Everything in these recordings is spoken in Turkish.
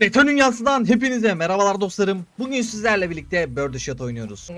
Beton Dünyası'ndan hepinize merhabalar dostlarım. Bugün sizlerle birlikte Bird Shot oynuyoruz.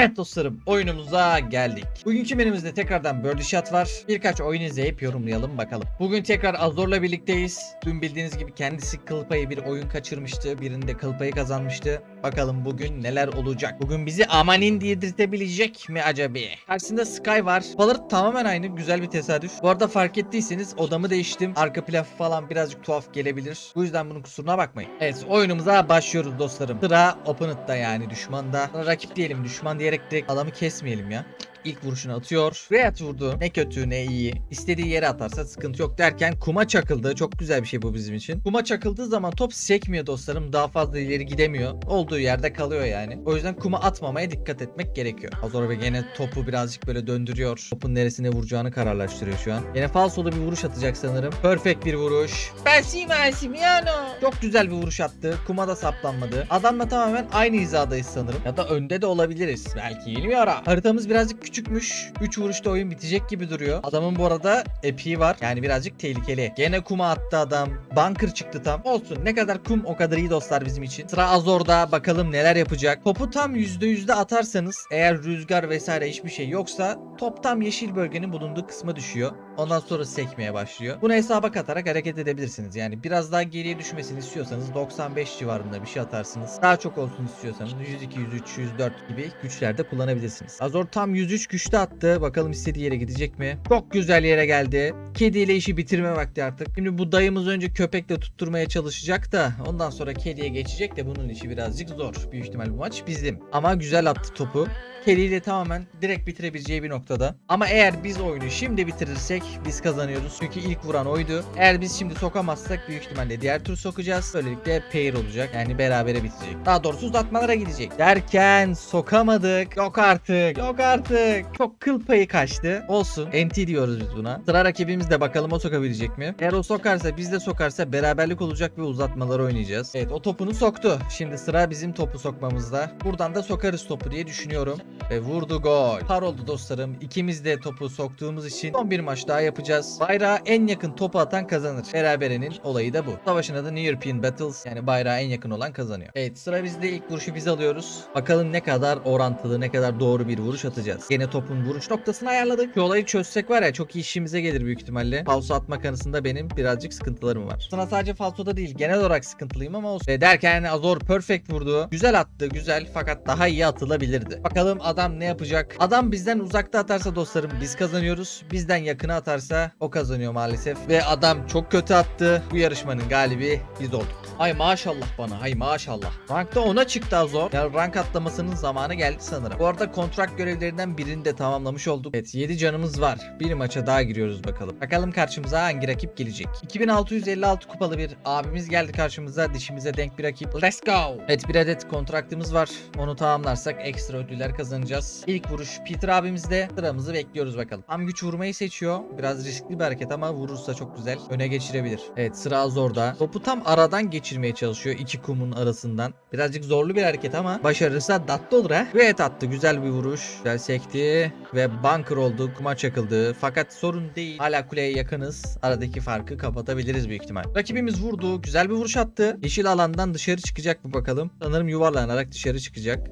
Evet dostlarım oyunumuza geldik. Bugünkü menümüzde tekrardan Bird Shot var. Birkaç oyun izleyip yorumlayalım bakalım. Bugün tekrar Azor'la birlikteyiz. Dün bildiğiniz gibi kendisi kıl payı bir oyun kaçırmıştı. Birinde kıl payı kazanmıştı. Bakalım bugün neler olacak. Bugün bizi amanin diyedirtebilecek mi acaba? Karşısında Sky var. Balık tamamen aynı. Güzel bir tesadüf. Bu arada fark ettiyseniz odamı değiştim. Arka plan falan birazcık tuhaf gelebilir. Bu yüzden bunun kusuruna bakmayın. Evet oyunumuza başlıyoruz dostlarım. Sıra Opponent'ta yani düşmanda. Rakip diyelim düşman direkt adamı kesmeyelim ya. İlk vuruşunu atıyor. Reyat vurdu. Ne kötü ne iyi. İstediği yere atarsa sıkıntı yok derken kuma çakıldı. Çok güzel bir şey bu bizim için. Kuma çakıldığı zaman top sekmiyor dostlarım. Daha fazla ileri gidemiyor. Olduğu yerde kalıyor yani. O yüzden kuma atmamaya dikkat etmek gerekiyor. Azor ve gene topu birazcık böyle döndürüyor. Topun neresine vuracağını kararlaştırıyor şu an. Yine falsolu bir vuruş atacak sanırım. Perfect bir vuruş. Messi Massimiliano. Çok güzel bir vuruş attı. Kuma da saplanmadı. Adamla tamamen aynı hizadayız sanırım. Ya da önde de olabiliriz. Belki bilmiyorum. Haritamız birazcık küçükmüş. 3 vuruşta oyun bitecek gibi duruyor. Adamın bu arada epiği var. Yani birazcık tehlikeli. Gene kuma attı adam. Bunker çıktı tam. Olsun. Ne kadar kum o kadar iyi dostlar bizim için. Sıra Azor'da. Bakalım neler yapacak. Topu tam %100'de atarsanız eğer rüzgar vesaire hiçbir şey yoksa top tam yeşil bölgenin bulunduğu kısma düşüyor. Ondan sonra sekmeye başlıyor. Bunu hesaba katarak hareket edebilirsiniz. Yani biraz daha geriye düşmesini istiyorsanız 95 civarında bir şey atarsınız. Daha çok olsun istiyorsanız 102, 103, 104 gibi güçlerde kullanabilirsiniz. Azor tam 103 güçte attı. Bakalım istediği yere gidecek mi? Çok güzel yere geldi. Kediyle işi bitirme vakti artık. Şimdi bu dayımız önce köpekle tutturmaya çalışacak da ondan sonra kediye geçecek de bunun işi birazcık zor. Büyük ihtimal bu maç bizim. Ama güzel attı topu. Kediyle tamamen direkt bitirebileceği bir noktada. Ama eğer biz oyunu şimdi bitirirsek biz kazanıyoruz. Çünkü ilk vuran oydu. Eğer biz şimdi sokamazsak büyük ihtimalle diğer tur sokacağız. Böylelikle pair olacak. Yani berabere bitecek. Daha doğrusu uzatmalara gidecek. Derken sokamadık. Yok artık. Yok artık. Çok kıl payı kaçtı. Olsun. NT diyoruz biz buna. Sıra rakibimiz de bakalım o sokabilecek mi? Eğer o sokarsa biz de sokarsa beraberlik olacak ve uzatmaları oynayacağız. Evet o topunu soktu. Şimdi sıra bizim topu sokmamızda. Buradan da sokarız topu diye düşünüyorum. Ve vurdu gol. Par oldu dostlarım. İkimiz de topu soktuğumuz için son bir daha yapacağız. Bayrağa en yakın topu atan kazanır. Beraberenin olayı da bu. Savaşın adı New European Battles. Yani bayrağa en yakın olan kazanıyor. Evet sıra bizde ilk vuruşu biz alıyoruz. Bakalım ne kadar orantılı ne kadar doğru bir vuruş atacağız. Yine topun vuruş noktasını ayarladık. Şu olayı çözsek var ya çok iyi işimize gelir büyük ihtimalle. Falso atma konusunda benim birazcık sıkıntılarım var. Sana sadece falsoda değil genel olarak sıkıntılıyım ama olsun. E, derken Azor perfect vurdu. Güzel attı güzel fakat daha iyi atılabilirdi. Bakalım adam ne yapacak? Adam bizden uzakta atarsa dostlarım biz kazanıyoruz. Bizden yakına atarsa o kazanıyor maalesef. Ve adam çok kötü attı. Bu yarışmanın galibi biz olduk. Ay maşallah bana. Ay maşallah. Rankta 10'a çıktı Azor. Yani rank atlamasının zamanı geldi sanırım. Bu arada kontrat görevlerinden birini de tamamlamış olduk. Evet 7 canımız var. Bir maça daha giriyoruz bakalım. Bakalım karşımıza hangi rakip gelecek. 2656 kupalı bir abimiz geldi karşımıza. Dişimize denk bir rakip. Let's go. Evet bir adet kontraktımız var. Onu tamamlarsak ekstra ödüller kazanacağız. İlk vuruş Peter abimizde. Sıramızı bekliyoruz bakalım. Tam güç vurmayı seçiyor. Biraz riskli bir hareket ama vurursa çok güzel. Öne geçirebilir. Evet sıra Azor'da. Topu tam aradan geçirmeye çalışıyor. iki kumun arasından. Birazcık zorlu bir hareket ama başarırsa tatlı olur ha. Ve et attı. Güzel bir vuruş. Güzel sekti. Ve bunker oldu. Kuma çakıldı. Fakat sorun değil. Hala kuleye yakınız. Aradaki farkı kapatabiliriz büyük ihtimal. Rakibimiz vurdu. Güzel bir vuruş attı. Yeşil alandan dışarı çıkacak mı bakalım. Sanırım yuvarlanarak dışarı çıkacak.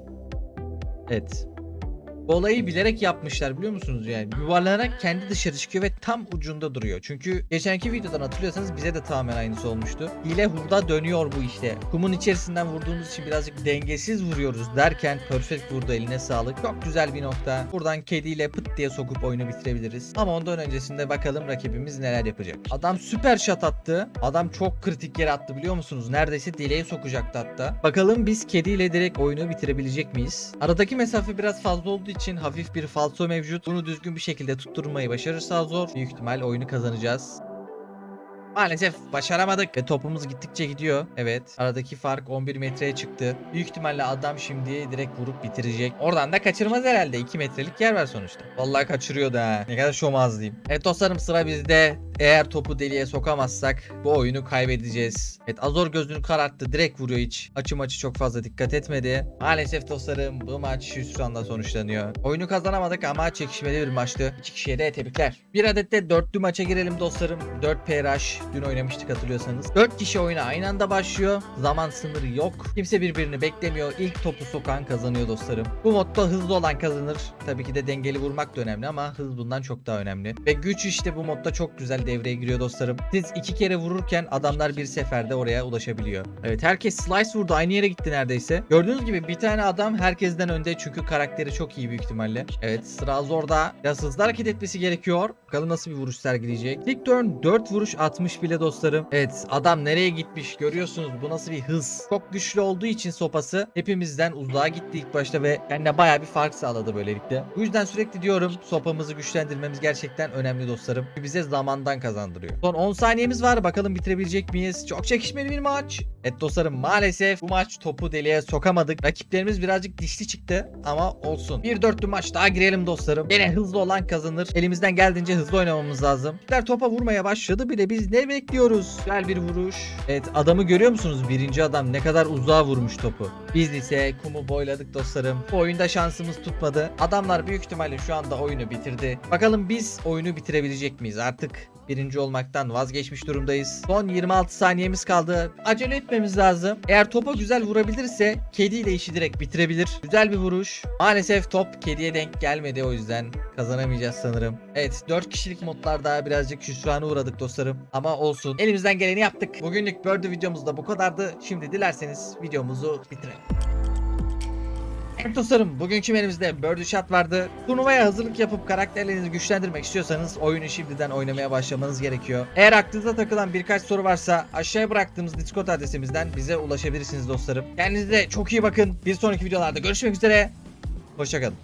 Evet. Olayı bilerek yapmışlar biliyor musunuz yani? Yuvarlanarak kendi dışarı çıkıyor ve tam ucunda duruyor. Çünkü geçenki videodan hatırlıyorsanız bize de tamamen aynısı olmuştu. Hile hurda dönüyor bu işte. Kumun içerisinden vurduğumuz için birazcık dengesiz vuruyoruz derken perfect vurdu eline sağlık. Çok güzel bir nokta. Buradan kediyle pıt diye sokup oyunu bitirebiliriz. Ama ondan öncesinde bakalım rakibimiz neler yapacak. Adam süper shot attı. Adam çok kritik yere attı biliyor musunuz? Neredeyse dileğe sokacaktı hatta. Bakalım biz kediyle direkt oyunu bitirebilecek miyiz? Aradaki mesafe biraz fazla olduğu için hafif bir falso mevcut. Bunu düzgün bir şekilde tutturmayı başarırsa zor. Büyük ihtimal oyunu kazanacağız. Maalesef başaramadık ve topumuz gittikçe gidiyor. Evet aradaki fark 11 metreye çıktı. Büyük ihtimalle adam şimdi direkt vurup bitirecek. Oradan da kaçırmaz herhalde. 2 metrelik yer var sonuçta. Vallahi kaçırıyordu ha. Ne kadar şomazlıyım. Evet dostlarım sıra bizde. Eğer topu deliğe sokamazsak bu oyunu kaybedeceğiz. Evet Azor gözünü kararttı. Direkt vuruyor hiç. Açı maçı çok fazla dikkat etmedi. Maalesef dostlarım bu maç hüsranla sonuçlanıyor. Oyunu kazanamadık ama çekişmeli bir maçtı. İki kişiye de tebrikler. Bir adet de dörtlü maça girelim dostlarım. 4 PRH. Dün oynamıştık hatırlıyorsanız. 4 kişi oyuna aynı anda başlıyor. Zaman sınırı yok. Kimse birbirini beklemiyor. İlk topu sokan kazanıyor dostlarım. Bu modda hızlı olan kazanır. Tabii ki de dengeli vurmak da önemli ama hız bundan çok daha önemli. Ve güç işte bu modda çok güzel devreye giriyor dostlarım. Siz iki kere vururken adamlar bir seferde oraya ulaşabiliyor. Evet herkes slice vurdu. Aynı yere gitti neredeyse. Gördüğünüz gibi bir tane adam herkesten önde çünkü karakteri çok iyi büyük ihtimalle. Evet sıra Zor'da. Biraz hızlı hareket etmesi gerekiyor. Bakalım nasıl bir vuruş sergileyecek. İlk turn 4 vuruş atmış bile dostlarım. Evet adam nereye gitmiş görüyorsunuz. Bu nasıl bir hız. Çok güçlü olduğu için sopası hepimizden uzağa gitti ilk başta ve kendine baya bir fark sağladı böylelikle. Bu yüzden sürekli diyorum sopamızı güçlendirmemiz gerçekten önemli dostlarım. Bize zamandan kazandırıyor. Son 10 saniyemiz var. Bakalım bitirebilecek miyiz? Çok çekişmeli bir maç. Evet dostlarım maalesef bu maç topu deliğe sokamadık. Rakiplerimiz birazcık dişli çıktı ama olsun. Bir dörtlü maç daha girelim dostlarım. Yine hızlı olan kazanır. Elimizden geldiğince hızlı oynamamız lazım. Rakipler topa vurmaya başladı bile biz ne bekliyoruz? Güzel bir vuruş. Evet adamı görüyor musunuz? Birinci adam ne kadar uzağa vurmuş topu. Biz ise kumu boyladık dostlarım. Bu oyunda şansımız tutmadı. Adamlar büyük ihtimalle şu anda oyunu bitirdi. Bakalım biz oyunu bitirebilecek miyiz? Artık birinci olmaktan vazgeçmiş durumdayız. Son 26 saniyemiz kaldı. Acele etmemiz lazım. Eğer topa güzel vurabilirse kediyle işi direkt bitirebilir. Güzel bir vuruş. Maalesef top kediye denk gelmedi o yüzden kazanamayacağız sanırım. Evet 4 kişilik modlarda birazcık hüsrana uğradık dostlarım. Ama olsun. Elimizden geleni yaptık. Bugünlük Birdie videomuz da bu kadardı. Şimdi dilerseniz videomuzu bitirelim. Evet dostlarım bugünkü menümüzde Birdie Shot vardı. Turnuvaya hazırlık yapıp karakterlerinizi güçlendirmek istiyorsanız oyunu şimdiden oynamaya başlamanız gerekiyor. Eğer aklınıza takılan birkaç soru varsa aşağıya bıraktığımız Discord adresimizden bize ulaşabilirsiniz dostlarım. Kendinize çok iyi bakın. Bir sonraki videolarda görüşmek üzere. Hoşçakalın.